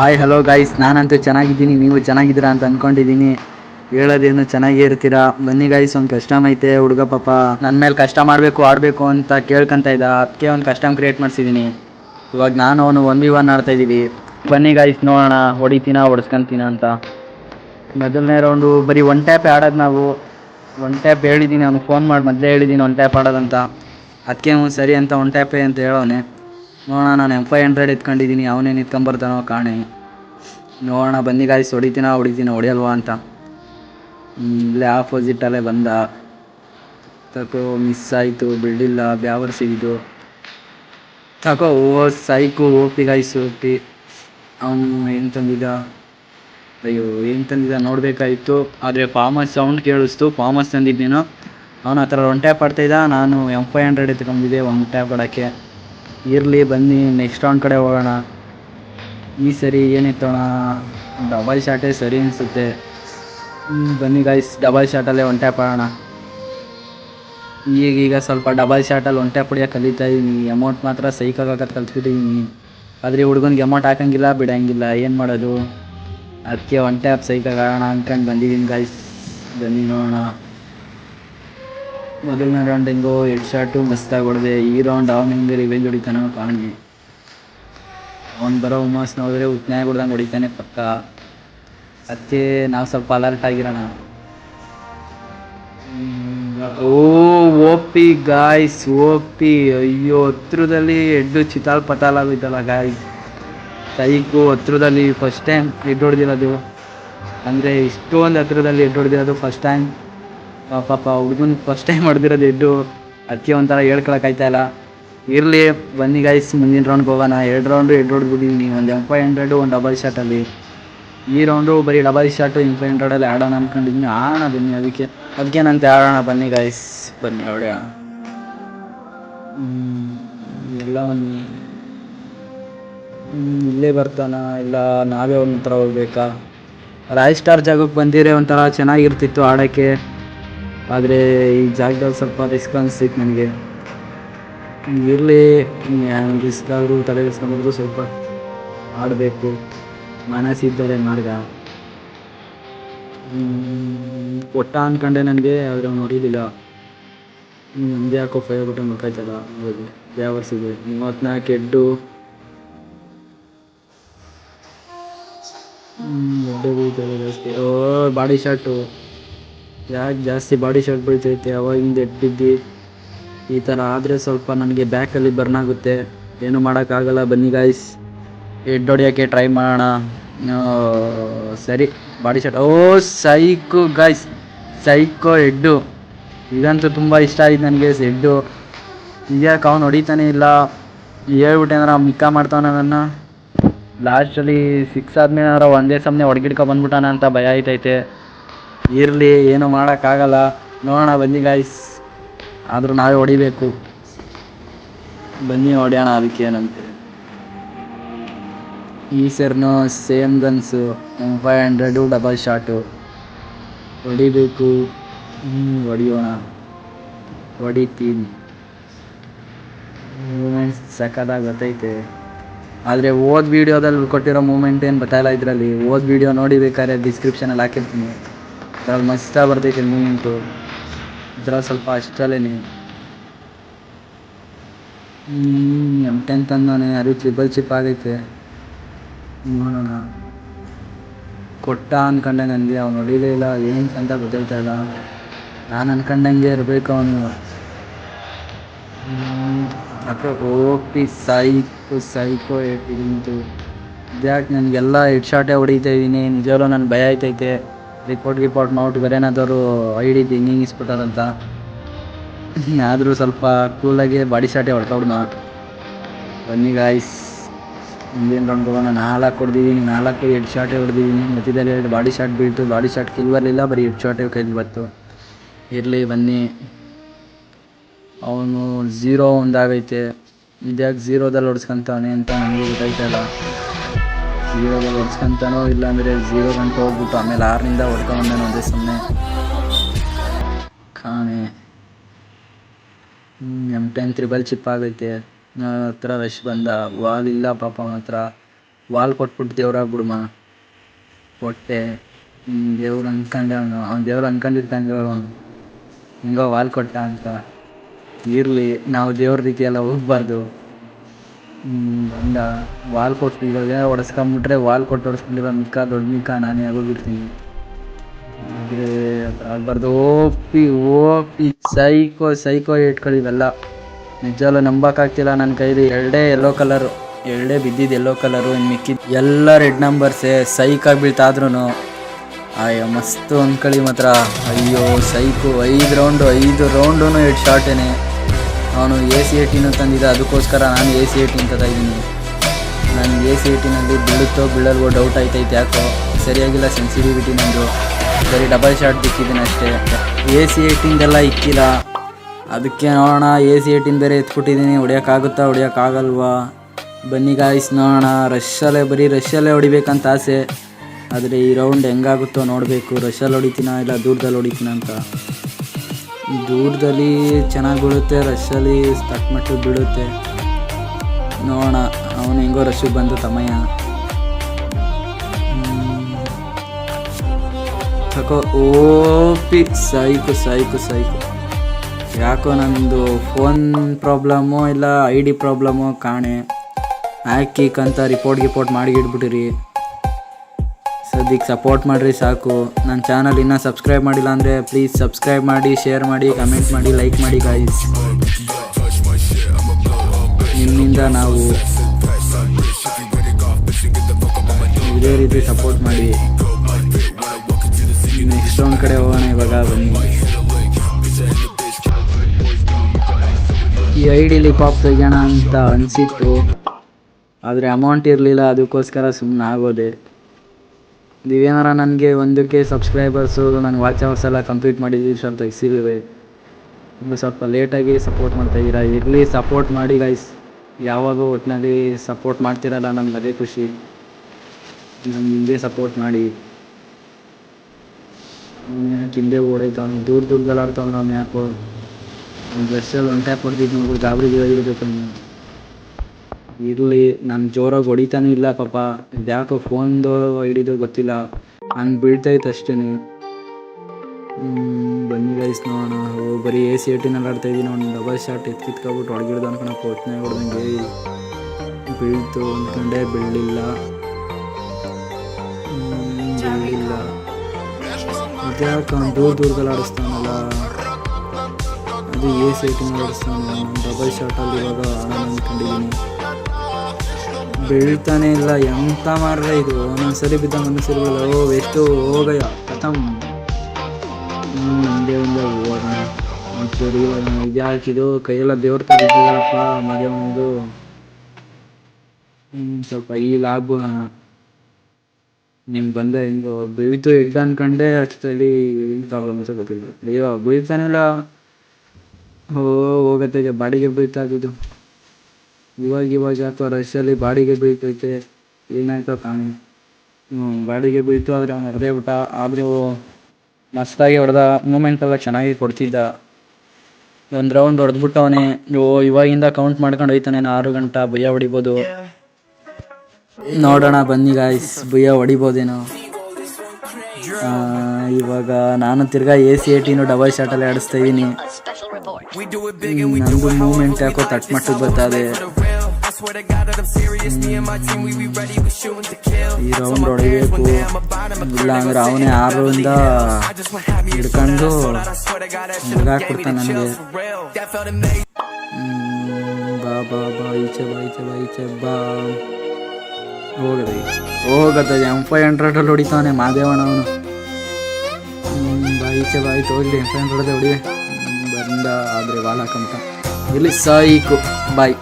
Hi hello guys ನಾನಂತೂ ಚೆನ್ನಾಗಿದ್ದೀನಿ. ನೀವು ಚೆನ್ನಾಗಿದ್ದೀರಾ ಅಂತ ಅನ್ಕೊಂಡಿದ್ದೀನಿ. ಹೇಳೋದೇನು ಚೆನ್ನಾಗೇ ಇರ್ತೀರಾ? ಬನ್ನಿ ಗಾಯ್ಸ್ ಒಂದು ಕಸ್ಟಮ್ ಐತೆ, ಹುಡುಗ ಪಾಪ. ನನ್ನ ಮೇಲೆ ಕಷ್ಟ ಮಾಡಬೇಕು, ಆಡಬೇಕು ಅಂತ ಕೇಳ್ಕೊಂತ ಇದ್ದ. ಅದಕ್ಕೆ ಒಂದು ಕಸ್ಟಮ್ ಕ್ರಿಯೇಟ್ ಮಾಡಿಸಿದ್ದೀನಿ ಇವಾಗ ನಾನು ಅವನು ಒನ್ ವಿ ಒನ್ ಆಡ್ತಾ ಇದ್ದೀವಿ. ಬನ್ನಿ ಗಾಯ್ಸ್ ನೋಡೋಣ. ಹೊಡಿತೀನ, ಹೊಡ್ಸ್ಕೊಂತೀನ ಅಂತ. ಮೊದಲನೇ ರೌಂಡು ಬರೀ ಒನ್ ಟ್ಯಾಪ್ ಆಡೋದು ನಾವು. ಒನ್ ಟ್ಯಾಪ್ ಹೇಳಿದ್ದೀನಿ ಅವ್ನಿಗೆ ಫೋನ್ ಮಾಡಿ. ಮೊದಲೇ ಹೇಳಿದ್ದೀನಿ ಒನ್ ಟ್ಯಾಪ್ ಆಡೋದಂತ ಅದಕ್ಕೆ ಅವ್ನು ಸರಿ ಅಂತ ಒನ್ ಟ್ಯಾಪೇ ಅಂತ ಹೇಳೋನೆ ನೋಡೋಣ, ನಾನು ಎಂ ಫೈ ಹಂಡ್ರೆಡ್ ಎತ್ಕೊಂಡಿದ್ದೀನಿ ಅವನೇನು ಎತ್ಕೊಂಬರ್ತಾನೋ ಕಾಣೆ. ನೋಡೋಣ, ಬನ್ನಿ ಗಾಯ್ಸ್ ಹೊಡಿತೀನ ಹೊಡಿತೀನ, ಹೊಡಿಯಲ್ವಾ ಅಂತ. ಇಲ್ಲೇ ಆಪೋಸಿಟಲ್ಲೇ ಬಂದ. ತಕೋ ಮಿಸ್ ಆಯಿತು ಬಿಡಲಿಲ್ಲ ಬ್ಯಾವರ್ಸಿದ್ದು ತಕೋ, ಓ ಸೈಕು ಓಪಿ ಗಾಯ್ಸ್ ಓಪಿ ಅವನು ಏನು ತಂದಿದ್ದ? ಅಯ್ಯೋ, ಏನು ತಂದಿದ್ದ? ನೋಡಬೇಕಾಗಿತ್ತು ಆದರೆ ಫಾಮಸ್ ಸೌಂಡ್ ಕೇಳಿಸ್ತು. ಫಾಮಸ್ ತಂದಿದ್ದೇನೋ ಅವನು ಆ ಥರ ಒನ್ ಟ್ಯಾಪ್ ಆಡ್ತಾಯಿದ್ದ ನಾನು ಎಂ ಫೈ ಹಂಡ್ರೆಡ್ ಎತ್ಕೊಂಡಿದ್ದೆ ಒನ್ ಟ್ಯಾಪ್ ಆಡೋಕ್ಕೆ ಇರಲಿ, ಬನ್ನಿ ನೆಕ್ಸ್ಟ್ ರೌಂಡ್ ಕಡೆ ಹೋಗೋಣ. ಈ ಸರಿ ಏನಿತ್ತೋಣ ಡಬಲ್ ಶಾಟೇ ಸರಿ ಅನಿಸುತ್ತೆ. ಬನ್ನಿ ಗಾಯ್ಸ್ ಡಬಲ್ ಶಾಟಲ್ಲೇ ಒನ್ ಟ್ಯಾಪ್ ಆಡೋಣ ಈಗೀಗ ಸ್ವಲ್ಪ ಡಬಲ್ ಶಾಟಲ್ಲಿ ಒನ್ ಟ್ಯಾಪ್ ಹೊಡಿಯೋಕೆ ಕಲಿತಾ ಇದ್ದೀನಿ ಅಮೌಂಟ್ ಮಾತ್ರ ಸೈಕಾಗಕ್ಕೆ ಕಲ್ತ್ಬಿಟ್ಟಿದ್ದೀನಿ ಆದರೆ ಹುಡುಗನಿಗೆ ಅಮೌಂಟ್ ಹಾಕಂಗಿಲ್ಲ, ಬಿಡಂಗಿಲ್ಲ. ಏನು ಮಾಡೋದು? ಅದಕ್ಕೆ ಒನ್ ಟ್ಯಾಪ್ ಸೈಕಲ್ ಆಡೋಣ ಅನ್ಕೊಂಡು ಬಂದಿದ್ದೀನಿ ಗಾಯ್ಸ್ ಬನ್ನಿ ನೋಡೋಣ. ಮೊದಲನೇ ರೌಂಡ್ ಹೆಂಗೋ ಹೆಡ್ ಶಾಟು ಮಸ್ತಾಗಿ ಹೊಡೆದೆ ಈ ರೌಂಡ್ ಅವನ ಹಿಂಗೆ ರಿವೆಂಜ್ ಹೊಡಿತಾನೋ ಕಾಣಿ ಅವ್ನು ಬರೋ ಹುಮ್ಮಸ್ ನೋಡಿದ್ರೆ ಉತ್ನಾಯ ಹೊಡ್ದಂಗೆ ಹೊಡಿತಾನೆ ಪಕ್ಕ. ಅದಕ್ಕೆ ನಾವು ಸ್ವಲ್ಪ ಅಲರ್ಟ್ ಆಗಿರೋಣ. ಓ ಓಪಿ ಗಾಯ್ಸ್ ಓಪಿ ಅಯ್ಯೋ, ಹತ್ರದಲ್ಲಿ ಎಡ್ಡು ಚಿತಾಲ್ ಪತಾಲ್ ಆಗೋಯ್ತಲ್ಲ ಗಾಯ್ಸ್ ಸೈಕು ಹತ್ರದಲ್ಲಿ ಫಸ್ಟ್ ಟೈಮ್ ಎಡ್ ಹೊಡೆದಿರೋದು. ಅಂದರೆ ಇಷ್ಟೊಂದು ಹತ್ರದಲ್ಲಿ ಎಡ್ ಹೊಡೆದಿರೋದು ಫಸ್ಟ್ ಟೈಮ್ ಪಾಪ ಹುಡುಗನ ಫಸ್ಟ್ ಟೈಮ್ ಹೊಡೆದಿರೋದು ಎಡ್ಡು ಅದಕ್ಕೆ ಒಂಥರ ಹೇಳ್ಕೊಳಕ್ಕಾಯ್ತಾಯಿಲ್ಲ ಇರಲಿ, ಬನ್ನಿ ಗೈಸ್ ಮುಂದಿನ ರೌಂಡ್ಗೆ ಹೋಗೋಣ. ಎರಡು ರೌಂಡು ಎಡ್ ಹೊಡೆದ್ಬಿಟ್ಟಿದ್ದೀನಿ ಒಂದು ಫೈ ಹಂಡ್ರೆಡು ಒಂದು ಡಬಲ್ ಶಾಟಲ್ಲಿ ಈ ರೌಂಡು ಬರೀ ಡಬಲ್ ಎಂ ಫೈ ಹಂಡ್ರೆಡಲ್ಲಿ ಆಡೋಣ ಅಂದ್ಕೊಂಡಿದ್ದೀನಿ ಆಡೋಣ ಬನ್ನಿ ಅದಕ್ಕೆ ಅದಕ್ಕೆ ನಂತೆ ಆಡೋಣ ಬನ್ನಿ ಗೈಸ್ ಬನ್ನಿ ಹೊಡೆಯೋಣ. ಎಲ್ಲ ಬನ್ನಿ. ಇಲ್ಲೇ ಬರ್ತಾನ, ಇಲ್ಲ, ನಾವೇ ಒಂದು ಹತ್ರ ಹೋಗ್ಬೇಕಾ? ರಾಯ್ ಸ್ಟಾರ್ ಜಾಗಕ್ಕೆ ಬಂದಿರೇ ಒಂಥರ ಚೆನ್ನಾಗಿರ್ತಿತ್ತು ಆಡೋಕ್ಕೆ. ಆದರೆ ಈ ಜಾಗದಲ್ಲಿ ಸ್ವಲ್ಪ ರಿಸ್ಕ್ ಅನಿಸ್ತಿತ್ತು ನನಗೆ. ಇರಲಿ ರಿಸ್ಕ್ ಆದರೂ ತಲೆ ಕೆಡಿಸ್ಕೊಂಡ್ರು ಸ್ವಲ್ಪ ಆಡಬೇಕು. ಮನಸ್ಸಿದ್ದರೆ ಮಾರ್ಗ. ಕೊಟ್ಟ ಅಂದ್ಕೊಂಡೆ ನನಗೆ, ಆದರೆ ಅವ್ನು ಹೊಡಿಲಿಲ್ಲ. ನಮ್ದು ಯಾಕೋ ಫೈವ್ ಬಟನ್ ವರ್ಷ ಯಾವರ್ಸಿದೆ ಮೂವತ್ತ್ನಾಲ್ಕು ಎಡ್ಡು. ಬೀಳ್ತದೆ ಜಾಸ್ತಿ ಓ ಬಾಡಿ ಶಾಟು ಯಾಕೆ ಜಾಸ್ತಿ ಬಾಡಿ ಶಾಟ್ ಬೀಳ್ತೈತೆ? ಅವಾಗಿಂದ ಎಡ್ ಬಿದ್ದು ಈ ಥರ ಆದರೆ ಸ್ವಲ್ಪ ನನಗೆ ಬ್ಯಾಕಲ್ಲಿ ಬರ್ನ್ ಆಗುತ್ತೆ. ಏನು ಮಾಡೋಕ್ಕಾಗಲ್ಲ. ಬನ್ನಿ ಗಾಯ್ಸ್ ಹೆಡ್ ಹೊಡಿಯೋಕ್ಕೆ ಟ್ರೈ ಮಾಡೋಣ. ಸರಿ. ಬಾಡಿ ಶಾಟ್ ಓ ಸೈಕು ಗಾಯ್ಸ್ ಸೈಕೋ ಹೆಡ್ಡು ಇದಂತೂ ತುಂಬ ಇಷ್ಟ ಆಯ್ತು ನನಗೆ ಎಡ್ಡು. ಈಗ ಅವ್ನು ಹೊಡಿತಾನೆ ಇಲ್ಲ? ಹೇಳ್ಬಿಟ್ಟೆ ಅಂದ್ರೆ ಮಿಕ್ಕ ಮಾಡ್ತಾನೆ ನನ್ನ? ಲಾಸ್ಟಲ್ಲಿ ಸಿಕ್ಸ್ ಆದ್ಮೇಲೆ ಏನಾರ ಒಂದೇ ಸಮನೆ ಹೊಡ್ಗಿಡ್ಕೊ ಬಂದ್ಬಿಟ್ಟಾನ ಅಂತ ಭಯ ಆಯ್ತೈತೆ ಇರಲಿ, ಏನು ಮಾಡೋಕ್ಕಾಗಲ್ಲ. ನೋಡೋಣ ಬನ್ನಿ ಗಾಯ್ಸ್ ಆದರೂ ನಾವೇ ಹೊಡಿಬೇಕು. ಬನ್ನಿ ಹೊಡೆಯೋಣ ಅದಕ್ಕೆ ಏನಂತೆ. ಈ ಸರ್ನು same guns five hundred double shot ಹೊಡಿಬೇಕು. ಹ್ಞೂ ಹೊಡಿಯೋಣ. ಹೊಡಿತೀನಿ. ಸಖತ್ತಾಗಿ ಗೊತ್ತೈತೆ. ಆದರೆ ಓದ್ ವೀಡಿಯೋದಲ್ಲಿ ಕೊಟ್ಟಿರೋ ಮೂಮೆಂಟ್ ಏನು ಬರ್ತಾಯಿಲ್ಲ ಇದರಲ್ಲಿ? ಓದ್ ವೀಡಿಯೋ ನೋಡಿ ಬೇಕಾದ್ರೆ ಡಿಸ್ಕ್ರಿಪ್ಷನಲ್ಲಿ ಹಾಕಿರ್ತೀನಿ. ಅದ್ರಲ್ಲಿ ಮಸ್ತಾಗಿ ಬರ್ತೈತೆ ಮೂಮೆಂಟು ಇದ್ರಲ್ಲಿ ಸ್ವಲ್ಪ ಅಷ್ಟರಲ್ಲೇ ಎಂ ಟೆನ್ ತಂದಾನೆ ಅದು ಟ್ರಿಬಲ್ ಚಿಪ್ ಆಗೈತೆ. ನೋಡೋಣ. ಕೊಟ್ಟ ಅನ್ಕೊಂಡೆ ನನಗೆ ಅವ್ನು ನೋಡಿದೇ ಇಲ್ಲ ಏನು ಅಂತ ಗೊತ್ತಾಯ್ತಾ ಇಲ್ಲ. ನಾನು ಅನ್ಕೊಂಡಂಗೆ ಇರಬೇಕು ಅವನು. ಅಕ್ಕ ಓಪಿ ಸೈಕು ಸೈಕೋ ಇದಂತು ಇದ್ಯಾಕೆ ನನಗೆಲ್ಲ ಹೆಡ್ ಶಾಟೇ ಹೊಡಿತಾ ಇದ್ದೀನಿ ನಿಜವಾಗ್ಲೂ ನನ್ನ ಭಯ ಆಯ್ತೈತೆ. ರಿಪೋರ್ಟ್ ಗಿಪೋರ್ಟ್ ಮಾಡ್ಬಿಟ್ಟು ಬೇರೆನಾದರೂ ಐ ಡಿ ಹಿಂಗೆ ಇಸ್ಬಿಟ್ಟಾರಂತ ಆದರೂ ಸ್ವಲ್ಪ ಕೂಲಾಗಿ ಬಾಡಿ ಶಾಟೇ ಹೊಡ್ಕೊಬಿಡ್ನ ಬನ್ನಿ ಗಾಯ್ಸ್ ಮುಂದಿನ ರೌಂಡ್ ಹೋಗೋಣ. ನಾಲ್ಕು ಹೊಡೆದಿದ್ದೀನಿ. ನಾಲ್ಕು ಹೆಡ್ ಶಾಟೇ ಹೊಡೆದಿದ್ದೀನಿ. ಮಧ್ಯದಲ್ಲಿ ಬಾಡಿ ಶಾಟ್ ಬೀಳ್ತು. ಬಾಡಿ ಶಾಟ್ ಕಿಲ್ ಬರಲಿಲ್ಲ ಬರೀ ಹೆಡ್ ಶಾಟೇ ಕೈಲಿ ಬಂತು. ಇರಲಿ ಬನ್ನಿ. ಅವನು ಝೀರೋ ಒಂದಾಗೈತೆ. ಇದ್ಯಾಕೆ ಝೀರೋದಲ್ಲಿ ಹೊಡ್ಸ್ಕೊಂತಾನೆ ಅಂತ ನನಗೆ ಗೊತ್ತಾಯ್ತಲ್ಲ ಝೀರೋದಲ್ಲಿ ಹೊಡ್ಸ್ಕೊಂತಾನೋ ಇಲ್ಲಾಂದರೆ ಝೀರೋ ಗಂಟೆ ಹೋಗ್ಬಿಟ್ಟು ಆಮೇಲೆ ಆರರಿಂದ ಹೊಡ್ಕೊಂಬಂದಾನೆ ಅದೇ ಸುಮ್ಮನೆ ಕಾಣೆ. ಎಂ ಟೆನ್ ತ್ರಿಬಲ್ ಚಿಪ್ ಆಗೈತೆ. ನನ್ನ ಹತ್ರ ರಶ್ ಬಂದ. ವಾಲ್ ಇಲ್ಲ ಪಾಪ ಅವನ ಹತ್ರ. ವಾಲ್ ಕೊಟ್ಬಿಟ್ಟು ದೇವ್ರಾಗ್ಬಿಡುಮ ಕೊಟ್ಟೆ ದೇವ್ರು ಅನ್ಕೊಂಡೆ ಅವನು. ಅವ್ನು ದೇವ್ರು ಅನ್ಕೊಂಡಿರ್ತಾನೆ ಅವನು. ಹಿಂಗೋ ವಾಲ್ ಕೊಟ್ಟ ಅಂತ. ಇರಲಿ, ನಾವು ದೇವ್ರ ರೀತಿ ಎಲ್ಲ ಹೋಗ್ಬಾರ್ದು ಬಂದ ವಾಲ್ ಕೊಟ್ಟು ಇವಾಗ ಹೊಡೆಸ್ಕೊಂಬಿಟ್ರೆ ವಾಲ್ ಕೊಟ್ಟು ಹೊಡೆಸ್ಕೊಂಡಿರೋ ಮಿಕ್ಕ, ದೊಡ್ಡ ಮಿಕ್ಕ ನಾನೇ ಆಗೋಗಿರ್ತೀನಿ. ಆಗ್ಬಾರ್ದು. ಓಪಿ ಓಪಿ, ಸೈಕೋ ಸೈಕೋ ಇಟ್ಕೊಳ್ಳಿ ಇವೆಲ್ಲ. ನಿಜವಲ್ಲೂ ನಂಬಕ್ಕಾಗ್ತಿಲ್ಲ ನನ್ನ ಕೈಲಿ. ಎರಡೇ ಯೆಲ್ಲೋ ಕಲರು ಎರಡೇ ಬಿದ್ದಿದ್ದು ಯೆಲ್ಲೋ ಕಲರು ಇನ್ನು ಮಿಕ್ಕಿದ್ದು ಎಲ್ಲ ರೆಡ್ ನಂಬರ್ಸೇ ಸೈಕಾಗಿ ಬೀಳ್ತಾದ್ರೂ ಅಯ್ಯೋ, ಮಸ್ತು ಅಂದ್ಕೊಳ್ಳಿ ಮಾತ್ರ. ಅಯ್ಯೋ, ಸೈಕು ಐದು ರೌಂಡು ಐದು ರೌಂಡು ಎರಡು ಶಾರ್ಟೇನೆ ಅವನು ಎ ಸಿ ಏಟಿನೂ ತಂದಿದ್ದ, ಅದಕ್ಕೋಸ್ಕರ ನಾನು ಎ ಸಿ ಏಟಿನ್ ತದ ಇದ್ದೀನಿ ನಾನು ಎ ಸಿ ಏಟಿನಲ್ಲಿ ಬೀಳುತ್ತೋ ಬೀಳಲ್ವೋ ಡೌಟ್ ಆಯ್ತೈತೆ ಯಾಕೋ, ಸರಿಯಾಗಿಲ್ಲ ಸೆನ್ಸಿಟಿವಿಟಿ ನಂದು. ಬರೀ ಡಬಲ್ ಶಾರ್ಟ್ ಬಿಕ್ಕಿದ್ದೀನಿ ಅಷ್ಟೇ. ಎ ಸಿ ಏಟಿಂದೆಲ್ಲ ಇಕ್ಕಿಲ್ಲ. ಅದಕ್ಕೆ ನೋಡೋಣ ಎ ಸಿ ಏಟಿನ್ ಬೇರೆ ಎತ್ಬಿಟ್ಟಿದ್ದೀನಿ ಹೊಡಿಯೋಕ್ಕಾಗುತ್ತಾ, ಹೊಡಿಯೋಕ್ಕಾಗಲ್ವಾ? ಬನ್ನಿ ಗಾಯ್ಸ್ ನೋಡೋಣ. ರಶ್ಶಲ್ಲೇ ಬರೀ ರಶ್ಶಲ್ಲೇ ಹೊಡಿಬೇಕಂತ ಆಸೆ. ಆದರೆ ಈ ರೌಂಡ್ ಹೆಂಗಾಗುತ್ತೋ ನೋಡಬೇಕು. ರಶ್ಶಲ್ಲಿ ಹೊಡಿತೀನ ಇಲ್ಲ ದೂರದಲ್ಲಿ ಹೊಡಿತೀನ ಅಂತ. ದೂರದಲ್ಲಿ ಚೆನ್ನಾಗಿ ಬೀಳುತ್ತೆ ರಶ್ಶಲ್ಲಿ ತಕ್ಕ ಮಟ್ಟಿಗೆ ಬೀಳುತ್ತೆ. ನೋಡೋಣ, ಅವನು ಹೆಂಗೋ ರಶ್ಶಿಗೆ ಬಂದು ತಮಯ್ಯ. ತಕೋ ಓಪಿ ಸೈಕು ಸೈಕು ಸೈಕು ಯಾಕೋ ನಂದು ಫೋನ್ ಪ್ರಾಬ್ಲಮ್ಮು ಇಲ್ಲ ಐ ಡಿ ಪ್ರಾಬ್ಲಮ್ಮು ಕಾಣೆ. ಹಾಕಿ ಅಂತ ರಿಪೋರ್ಟ್ ಗಿಪೋರ್ಟ್ ಮಾಡಿ ಇಟ್ಬಿಟ್ಟಿರಿ ಸದ್ಯಕ್ಕೆ ಸಪೋರ್ಟ್ ಮಾಡಿರಿ ಸಾಕು. ನನ್ನ ಚಾನಲ್ ಇನ್ನೂ ಸಬ್ಸ್ಕ್ರೈಬ್ ಮಾಡಿಲ್ಲ ಅಂದರೆ ಪ್ಲೀಸ್ ಸಬ್ಸ್ಕ್ರೈಬ್ ಮಾಡಿ ಶೇರ್ ಮಾಡಿ ಕಮೆಂಟ್ ಮಾಡಿ ಲೈಕ್ ಮಾಡಿ ಗಾಯ್ಸ್ ನಿಮ್ಮಿಂದ ನಾವು ಇದೇ ರೀತಿ ಸಪೋರ್ಟ್ ಮಾಡಿ. ನೆಕ್ಸ್ಟ್ ಒಂದು ಕಡೆ ಹೋಗೋಣ ಇವಾಗ, ಬನ್ನಿ. ಈ ಐ ಡಿಲಿ ತೆಗೋಣ ಅಂತ ಅನಿಸಿತ್ತು. ಆದರೆ ಅಮೌಂಟ್ ಇರಲಿಲ್ಲ, ಅದಕ್ಕೋಸ್ಕರ ಸುಮ್ಮನೆ ಆಗೋದೆ. ನೀವೇನಾರ ನನಗೆ ಒಂದಕ್ಕೆ ಸಬ್ಸ್ಕ್ರೈಬರ್ಸು ನನಗೆ ವಾಚ್ ಅವರ್ಸ್ ಎಲ್ಲ ಕಂಪ್ಲೀಟ್ ಮಾಡಿದ್ದೀವಿ ಅಂತ ಇನ್ನು ಸ್ವಲ್ಪ ಲೇಟಾಗಿ ಸಪೋರ್ಟ್ ಮಾಡ್ತಾಯಿದ್ದೀರಾ ಇರಲಿ ಸಪೋರ್ಟ್ ಮಾಡಿ ಗೈಸ್ ಯಾವಾಗೂ ಒಟ್ಟಿನಲ್ಲಿ ಸಪೋರ್ಟ್ ಮಾಡ್ತಿರಲ್ಲ, ನಮ್ಗೆ ಅದೇ ಖುಷಿ. ನಮಗೆ ಸಪೋರ್ಟ್ ಮಾಡಿ. ಹಿಂದೆ ಓಡೈತವ್ನು ದೂರ ದೂರದಲ್ಲಿ ಆಡ್ತಾವ್ನು ಅವ್ನು ಯಾಕೋ? ಡ್ರೆಸ್ಸಲ್ಲಿ ಒನ್ ಟ್ಯಾಪ್ ಹೊಡೆದಿದ್ದು ನೋಡ್ಬಿಟ್ಟು ಗಾಬರಿ ಇರಬೇಕು ಇರಲಿ, ನಾನು ಜೋರಾಗಿ ಹೊಡಿತಾನೂ ಇಲ್ಲ ಪಾಪ. ಇದ್ಯಾಕೋ ಫೋನ್ದು ಹಿಡಿದು ಗೊತ್ತಿಲ್ಲ. ಹಂಗೆ ಇತ್ತು ಅಷ್ಟೇ ಬನ್ನಿ ಗೈಸ್ ನೋಡೋಣ ಬರೀ ಎ ಸಿ ಏಟಿನಲ್ಲಿ ಆಡ್ತಾ ಇದ್ದೀನಿ ಅವ್ನು ಡಬಲ್ ಶಾಟ್ ಎತ್ತಿತ್ಕೊಬಿಟ್ಟು ಹೊಡ್ಗಿಡ್ದು ಅನ್ಕೊಂಡು ಪೋಟ್ನೆ ಹೊಡ್ದಂಗೆ ಬೀಳ್ತು ಅಂದ್ಕೊಂಡೆ ಬೀಳಲಿಲ್ಲ. ಬೀಳಲಿಲ್ಲ. ಇದ್ಯಾಕೆ ಅವ್ನು ದೂರ ದೂರದಲ್ಲಿ ಆಡಿಸ್ತಾನಲ್ಲ. ಅದು ಎ ಸಿ ಏಟಿನಲ್ಲಿ ಆಡಿಸ್ತಾನೆ. ಡಬಲ್ ಶಾಟಲ್ಲಿ ಇವಾಗ ಆಡೋಣ ಅಂದ್ಕೊಂಡಿದ್ದೀನಿ ಬೀಳ್ತಾನೆ ಇಲ್ಲ ಎಂತ ಮಾಡ್ರೆ ಇದು? ಒಂದೊಂದ್ಸರಿ ಬಿದ್ದ ಒಂದೊಂದ್ಸರಿ ಓ ಎಷ್ಟು ಹೋಗಯ್ಯ ಕಥಮ್ ಹ್ಞೂ ಒಂದೇ ಒಂದೇ ಹೋಗೋಣ ಸರಿ ಇದ್ಯಾಕಿದು ಕೈಯೆಲ್ಲ ದೇವ್ರ ಇದ್ದಿದ್ದಾರಪ್ಪ ಮದುವೆ ಒಂದು ಹ್ಞೂ ಸ್ವಲ್ಪ ಈ ಲಾಭ. ನಿಮ್ಗೆ ಬಂದೆ ಹಿಂಗು, ಬೀಳ್ತು ಇಡ್ದ ಅನ್ಕಂಡೆ ಅಷ್ಟರಲ್ಲಿ ಪ್ರಾಬ್ಲಮ್ಸ್ ಗೊತ್ತಿಲ್ಲ. ಅಯ್ಯೋ, ಬೀಳ್ತಾನೆಲ್ಲ. ಓ, ಹೋಗತ್ತೆ ಬಾಡಿಗೆ ಬೀಳ್ತಾ ಇದ್ದು ಇವಾಗ ಇವಾಗ ಯಾಕೋ ರಶಲ್ಲಿ ಬಾಡಿಗೆ ಬೀಳ್ತೈತೆ ಏನಾಯ್ತೋ ಕಾಣಿ. ಹ್ಞೂ ಬಾಡಿಗೆ ಬೀಳ್ತು ಆದರೆ ಅವ್ನು ಹೊಡೆದೇ ಬಿಟ್ಟ ಆದರೂ ಮಸ್ತಾಗಿ ಹೊಡೆದ ಮೂಮೆಂಟ್ ಎಲ್ಲ ಚೆನ್ನಾಗಿ ಕೊಡ್ತಿದ್ದ. ಒಂದು ರೌಂಡ್ ಹೊಡೆದ್ಬಿಟ್ಟವನೇ. ಓ ಇವಾಗಿಂದ ಕೌಂಟ್ ಮಾಡ್ಕೊಂಡು ಹೋಯ್ತಾನೆ ಆರು ಗಂಟೆ ಭಯ ಹೊಡಿಬೋದು. ನೋಡೋಣ ಬನ್ನಿ ಗಾಯ್ಸ್ ಭಯ ಹೊಡಿಬೋದೇನೋ. ಇವಾಗ ನಾನು ತಿರ್ಗಾ ಎ ಸಿ ಏಟಿನೂ ಡಬಲ್ ಶಾಟಲ್ಲಿ ಆಡಿಸ್ತಾ ಇದ್ದೀನಿ. ನಂದು ಮೂಮೆಂಟ್ ಯಾಕೋ ತಟ್ ಬರ್ತಾ ಬರ್ತದೆ ಈ ರೌಂಡ್ ಹೊಡಿಬೇಕು ಇಲ್ಲ ಅಂದ್ರೆ ಅವನೇ ಆರರಿಂದ ಹಿಡ್ಕೊಂಡು ಮುಗಾಕ್ಬಿಡ್ತಾನೆ ನನಗೆ. ಬಾ ಬಾ ಬಾ ಈಚೆ ಬಾ ಈಚೆ ಬಾ ಈಚೆ ಬಾ. ಹೋಗದೆ ಹೋಗತ್ತೆ ಎಂ ಫೈ ಹಂಡ್ರೆಡಲ್ಲಿ ಹೊಡಿತಾನೆ ಮಾದೇವಣ್ಣ ಅವನು. ಈಚೆ ಬಾಯ್ತು ಇಲ್ಲಿ ಫ್ರೆಂಡ್ ಹೊಡೆದೇ ಹೊಡಿವೆ ಬಂದ ಆದರೆ ವಾಲ್ ಹಾಕಂತ. ಇಲ್ಲಿ ಸಾಯಿಕು ಬಾಯ್